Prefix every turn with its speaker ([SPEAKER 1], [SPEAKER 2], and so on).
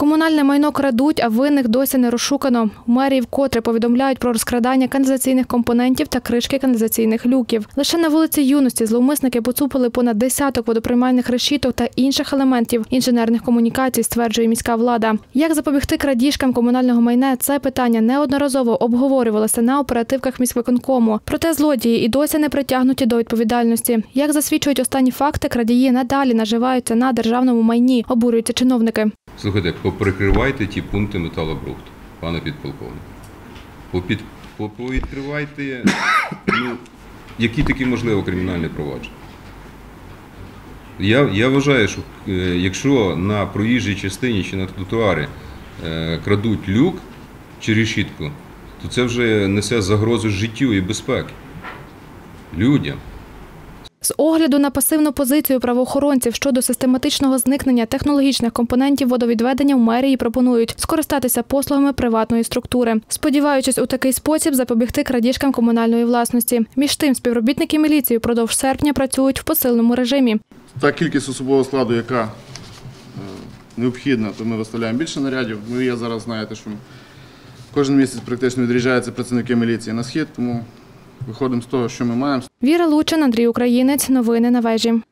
[SPEAKER 1] Комунальне майно крадуть, а винних досі не розшукано. Мерії вкотре повідомляють про розкрадання каналізаційних компонентів та кришки каналізаційних люків. Лише на вулиці юності зловмисники поцупили понад десяток водоприймальних решіток та інших елементів інженерних комунікацій, стверджує міська влада. Як запобігти крадіжкам комунального майна? Це питання неодноразово обговорювалося на оперативках міськвиконкому. Проте злодії і досі не притягнуті до відповідальності. Як засвідчують останні факти, крадії надалі наживаються на державному майні, обурюються чиновники.
[SPEAKER 2] Слухайте, поприкривайте ті пункти металобрухту, пане підполковник. Попід, по- повідкривайте, ну, які такі можливо кримінальні провадження. Я, я вважаю, що е, якщо на проїжджій частині чи на тротуарі е, крадуть люк чи решітку, то це вже несе загрозу життю і безпеки. Людям.
[SPEAKER 1] З огляду на пасивну позицію правоохоронців щодо систематичного зникнення технологічних компонентів водовідведення в мерії пропонують скористатися послугами приватної структури, сподіваючись у такий спосіб запобігти крадіжкам комунальної власності. Між тим, співробітники міліції впродовж серпня працюють в посиленому режимі.
[SPEAKER 3] Та кількість особового складу, яка е, необхідна, то ми виставляємо більше нарядів. Ви я зараз знаєте, що кожен місяць практично відряджаються працівники міліції на схід, тому виходимо з того, що ми маємо.
[SPEAKER 1] Віра Лучин, Андрій Українець. Новини на вежі.